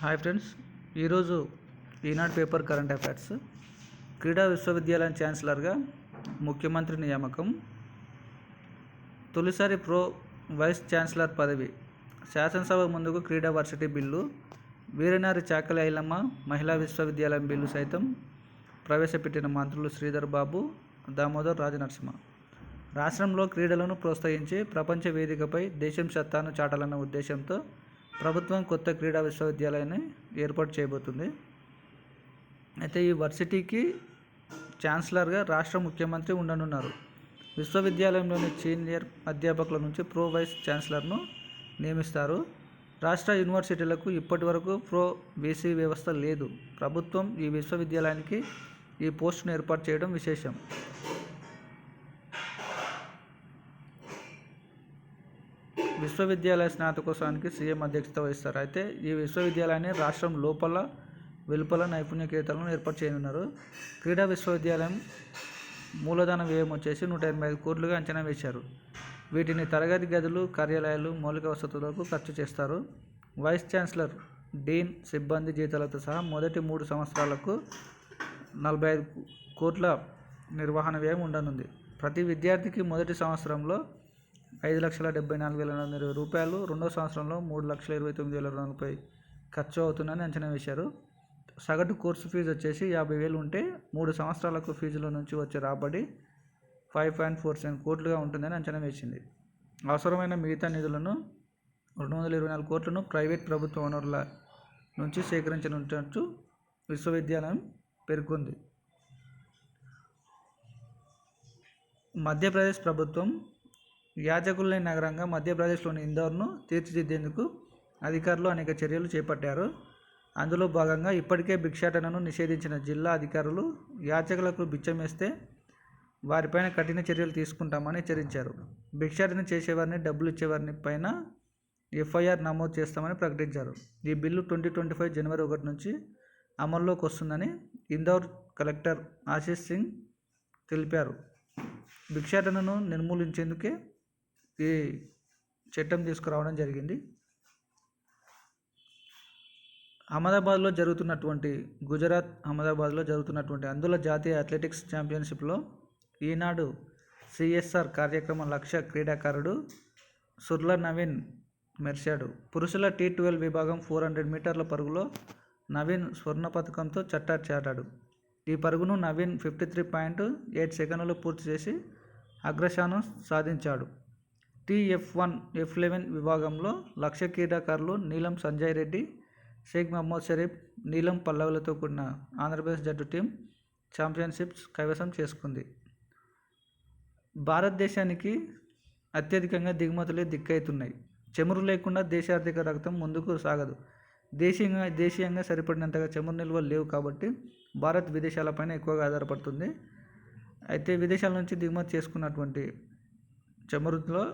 Hi friends ఈరోజు ఈనాడు paper current affairs. క్రీడా విశ్వవిద్యాలయం ఛాన్సలర్గా ముఖ్యమంత్రి నియామకం. తొలిసారి ప్రో వైస్ ఛాన్సలర్ పదవి. శాసనసభ ముందుకు క్రీడా వర్సిటీ బిల్లు. వీరనారి చాకలి ఐలమ్మ మహిళా విశ్వవిద్యాలయం బిల్లు సైతం ప్రవేశపెట్టిన మంత్రులు శ్రీధర్ బాబు దామోదర్ రాజనరసింహ. రాష్ట్రంలో క్రీడలను ప్రోత్సహించి ప్రపంచ వేదికపై దేశం సత్తాను చాటాలన్న ఉద్దేశంతో ప్రభుత్వం కొత్త క్రీడా విశ్వవిద్యాలయాన్ని ఏర్పాటు చేయబోతుంది. అయితే ఈ వర్సిటీకి ఛాన్సలర్గా రాష్ట్ర ముఖ్యమంత్రి ఉండనున్నారు. విశ్వవిద్యాలయంలోని సీనియర్ అధ్యాపకుల నుంచి ప్రో వైస్ ఛాన్సలర్ను నియమిస్తారు. రాష్ట్ర యూనివర్సిటీలకు ఇప్పటి వరకు ప్రో వీసీ వ్యవస్థ లేదు. ప్రభుత్వం ఈ విశ్వవిద్యాలయానికి ఈ పోస్టును ఏర్పాటు చేయడం విశేషం. విశ్వవిద్యాలయ స్నాతకోత్సవానికి సీఎం అధ్యక్షత వహిస్తారు. అయితే ఈ విశ్వవిద్యాలయాన్ని రాష్ట్రం లోపల వెలుపల నైపుణ్య కేంద్రాలను ఏర్పాటు చేయనున్నారు. క్రీడా విశ్వవిద్యాలయం మూలధన వ్యయం వచ్చేసి నూట ఎనభై ఐదు కోట్లుగా అంచనా వేశారు. వీటిని తరగతి గదులు కార్యాలయాలు మౌలిక వసతులకు ఖర్చు చేస్తారు. వైస్ ఛాన్సలర్ డీన్ సిబ్బంది జీతాలతో సహా మొదటి మూడు సంవత్సరాలకు నలభై ఐదు కోట్ల నిర్వహణ వ్యయం ఉండనుంది. ప్రతి విద్యార్థికి మొదటి సంవత్సరంలో ఐదు లక్షల డెబ్బై నాలుగు వేల నాలుగు వందల ఇరవై రూపాయలు. రెండో సంవత్సరంలో మూడు లక్షల ఇరవై తొమ్మిది వేల నలభై ఖర్చు అవుతుందని అంచనా వేశారు. సగటు కోర్సు ఫీజు వచ్చేసి యాభై వేలు ఉంటే మూడు సంవత్సరాలకు ఫీజుల నుంచి వచ్చే రాబడి ఫైవ్ పాయింట్ ఫోర్ సెవెన్ కోట్లుగా ఉంటుందని అంచనా వేసింది. అవసరమైన మిగతా నిధులను రెండు వందల ఇరవై నాలుగు కోట్లను ప్రైవేట్ ప్రభుత్వ వనరుల నుంచి సేకరించనున్నట్టు విశ్వవిద్యాలయం పేర్కొంది. మధ్యప్రదేశ్ ప్రభుత్వం యాజకుల్ని నగరంగా మధ్యప్రదేశ్లోని ఇందోర్ను తీర్చిదిద్దేందుకు అధికారులు అనేక చర్యలు చేపట్టారు. అందులో భాగంగా ఇప్పటికే భిక్షాటనను నిషేధించిన జిల్లా అధికారులు యాచకులకు బిచ్చమేస్తే వారిపైన కఠిన చర్యలు తీసుకుంటామని హెచ్చరించారు. భిక్షాటన చేసేవారిని డబ్బులు ఇచ్చేవారిని పైన ఎఫ్ఐఆర్ నమోదు చేస్తామని ప్రకటించారు. ఈ బిల్లు ట్వంటీ ట్వంటీ ఫైవ్ జనవరి ఒకటి నుంచి అమల్లోకి వస్తుందని ఇందోర్ కలెక్టర్ ఆశీష్ సింగ్ తెలిపారు. భిక్షాటనను నిర్మూలించేందుకే ఈ చట్టం తీసుకురావడం జరిగింది. అహ్మదాబాద్లో జరుగుతున్నటువంటి గుజరాత్ అహ్మదాబాద్లో జరుగుతున్నటువంటి అందుల జాతీయ అథ్లెటిక్స్ ఛాంపియన్షిప్లో ఈనాడు సిఎస్ఆర్ కార్యక్రమం లక్ష్య క్రీడాకారుడు సుర్ల నవీన్ మెరిశాడు. పురుషుల టీ ట్వెల్వ్ విభాగం ఫోర్ హండ్రెడ్ మీటర్ల పరుగులో నవీన్ స్వర్ణ పథకంతో చట్టా చాటాడు ఈ పరుగును Naveen fifty three point eight సెకండ్లలో పూర్తి చేసి అగ్రశానం సాధించాడు. టీఎఫ్ వన్ ఎఫ్ లెవెన్ విభాగంలో లక్ష్య క్రీడాకారులు నీలం సంజయ్ రెడ్డి షేక్ మహమ్మద్ షరీఫ్ నీలం పల్లవులతో కూడిన ఆంధ్రప్రదేశ్ జట్టు టీం ఛాంపియన్షిప్స్ కైవసం చేసుకుంది. భారతదేశానికి అత్యధికంగా దిగుమతులే దిక్కవుతున్నాయి చమురు లేకుండా దేశ ఆర్థిక రక్తం ముందుకు సాగదు. దేశీయంగా దేశీయంగా సరిపడినంతగా చమురు నిల్వలు లేవు కాబట్టి భారత్ విదేశాలపైన ఎక్కువగా ఆధారపడుతుంది. అయితే విదేశాల నుంచి దిగుమతి చేసుకున్నటువంటి చమురులో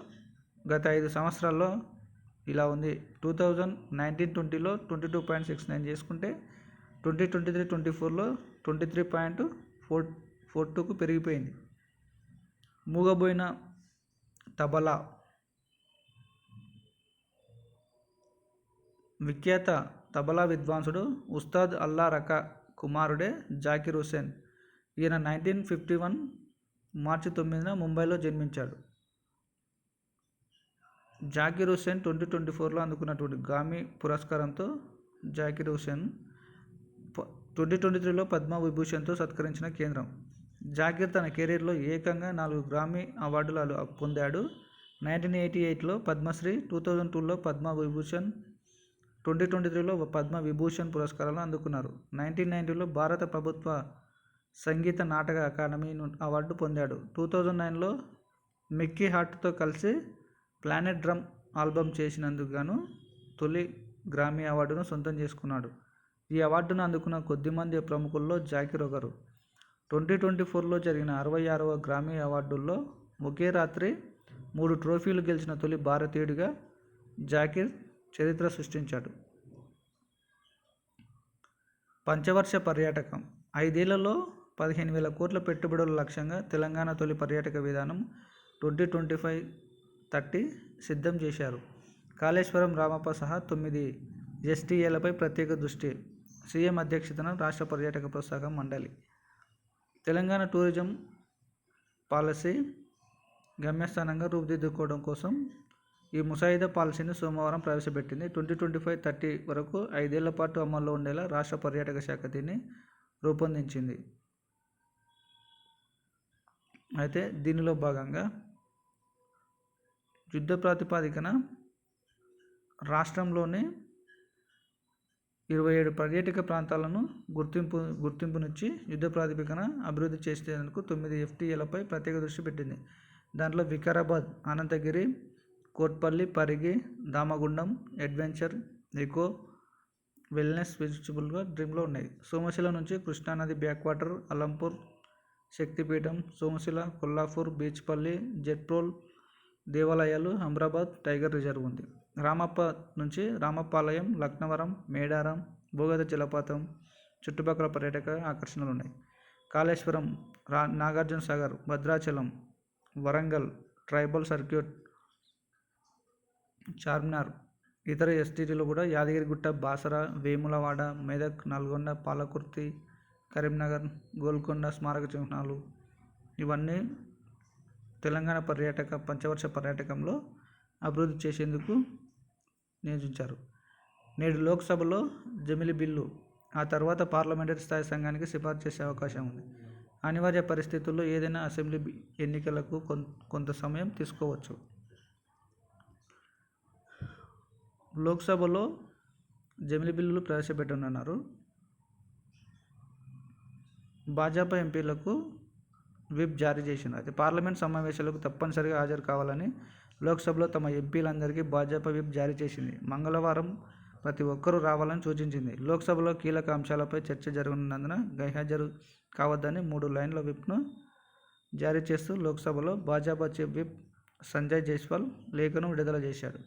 గత ఐదు సంవత్సరాల్లో ఇలా ఉంది. టూ థౌజండ్ నైన్టీన్ ట్వంటీలో twenty two point six nine చేసుకుంటే ట్వంటీ ట్వంటీ త్రీ ట్వంటీ ఫోర్లో twenty three point four four టూకు పెరిగిపోయింది. మూగబోయిన తబలా విఖ్యాత తబలా విద్వాంసుడు ఉస్తాద్ అల్లా రకా కుమారుడే జాకిర్ హుసేన్ ఈయన నైన్టీన్ ఫిఫ్టీ వన్ మార్చి తొమ్మిదిన ముంబైలో జన్మించాడు. జాకిర్ హుసేన్ ట్వంటీ ట్వంటీ ఫోర్లో అందుకున్నటువంటి గామి పురస్కారంతో జాకిర్ హుసేన్ ట్వంటీ ట్వంటీ త్రీలో పద్మ విభూషణ్తో సత్కరించిన కేంద్రం. జాకిర్ తన కెరీర్లో ఏకంగా నాలుగు గ్రామీ అవార్డులు పొందాడు. నైన్టీన్ ఎయిటీ ఎయిట్లో పద్మశ్రీ టూ థౌజండ్ టూలో పద్మ విభూషణ్ ట్వంటీ ట్వంటీ త్రీలో పద్మ విభూషణ్ పురస్కారాలు అందుకున్నారు. నైన్టీన్ నైన్టీలో భారత ప్రభుత్వ సంగీత నాటక అకాడమీ అవార్డు పొందాడు. టూ థౌజండ్ నైన్లో మిక్కీ హార్ట్తో కలిసి ప్లానెట్ డ్రమ్ ఆల్బమ్ చేసినందుకు గాను తొలి గ్రామీ అవార్డును సొంతం చేసుకున్నాడు. ఈ అవార్డును అందుకున్న కొద్దిమంది ప్రముఖుల్లో జాకిర్ ఒకరు. ట్వంటీ ట్వంటీ ఫోర్లో జరిగిన అరవై ఆరవ గ్రామీ అవార్డుల్లో ఒకే రాత్రి మూడు ట్రోఫీలు గెలిచిన తొలి భారతీయుడిగా జాకిర్ చరిత్ర సృష్టించాడు. పంచవర్ష పర్యాటకం. ఐదేళ్ళలో పదిహేను వేల కోట్ల పెట్టుబడుల లక్ష్యంగా తెలంగాణ తొలి పర్యాటక విధానం ట్వంటీ ట్వంటీ ఫైవ్ తట్టి సిద్ధం చేశారు. కాళేశ్వరం రామప్ప సహా తొమ్మిది ఎస్టీఏలపై ప్రత్యేక దృష్టి. సీఎం అధ్యక్షతన రాష్ట్ర పర్యాటక ప్రోత్సాహక మండలి. తెలంగాణ టూరిజం పాలసీ గమ్యస్థానంగా రూపుదిద్దుకోవడం కోసం ఈ ముసాయిదా పాలసీని సోమవారం ప్రవేశపెట్టింది. ట్వంటీ ట్వంటీ ఫైవ్ థర్టీ వరకు ఐదేళ్ళ పాటు అమల్లో ఉండేలా రాష్ట్ర పర్యాటక శాఖ దీన్ని రూపొందించింది. అయితే దీనిలో భాగంగా యుద్ధ ప్రాతిపాదికన రాష్ట్రంలోని ఇరవై ఏడు పర్యాటక ప్రాంతాలను గుర్తింపు గుర్తింపునిచ్చి యుద్ధ ప్రాతిపదికన అభివృద్ధి చేసేందుకు తొమ్మిది ఎఫ్టీఏలపై ప్రత్యేక దృష్టి పెట్టింది. దాంట్లో Vikarabad Ananthagiri Kotpally Parigi Damagundam adventure eco wellness విజిటబుల్గా డ్రీమ్లో ఉన్నాయి. సోమశిల నుంచి కృష్ణానది బ్యాక్ వాటర్ అలంపూర్ శక్తిపీఠం సోమశిల కొల్లాపూర్ బీచ్పల్లి జెట్రోల్ దేవాలయాలు అమరాబాద్ టైగర్ రిజర్వ్ ఉంది. రామప్ప నుంచి రామప్పాలయం లక్నవరం మేడారం భూగత జలపాతం చుట్టుపక్కల పర్యాటక ఆకర్షణలు ఉన్నాయి కాళేశ్వరం రా నాగార్జున సాగర్ భద్రాచలం వరంగల్ ట్రైబల్ సర్క్యూట్ చార్మినార్ ఇతర ఎస్టీటీలు కూడా యాదగిరిగుట్ట బాసర వేములవాడ మెదక్ నల్గొండ పాలకుర్తి కరీంనగర్ గోల్కొండ స్మారక చిహ్నాలు ఇవన్నీ తెలంగాణ పర్యాటక పంచవర్ష పర్యాటకంలో అభివృద్ధి చేసేందుకు నియోజించారు. నేడు లోక్సభలో జమిలి బిల్లు ఆ తర్వాత పార్లమెంటరీ స్థాయి సంఘానికి సిఫార్సు చేసే అవకాశం ఉంది. అనివార్య పరిస్థితుల్లో ఏదైనా అసెంబ్లీ ఎన్నికలకు కొంత సమయం తీసుకోవచ్చు. లోక్సభలో జమిలి బిల్లులు ప్రవేశపెట్టనున్నారు. భాజపా ఎంపీలకు విప్ జారీ చేసింది అయితే పార్లమెంట్ సమావేశాలకు తప్పనిసరిగా హాజరు కావాలని లోక్సభలో తమ ఎంపీలందరికీ భాజపా విప్ జారీ చేసింది. మంగళవారం ప్రతి ఒక్కరూ రావాలని సూచించింది. లోక్సభలో కీలక అంశాలపై చర్చ జరగనున్నందున గైహాజరు కావద్దని మూడు లైన్ల విప్ను జారీ చేస్తూ లోక్సభలో భాజపా చీఫ్ విప్ సంజయ్ జైస్వాల్ లేఖను విడుదల చేశాడు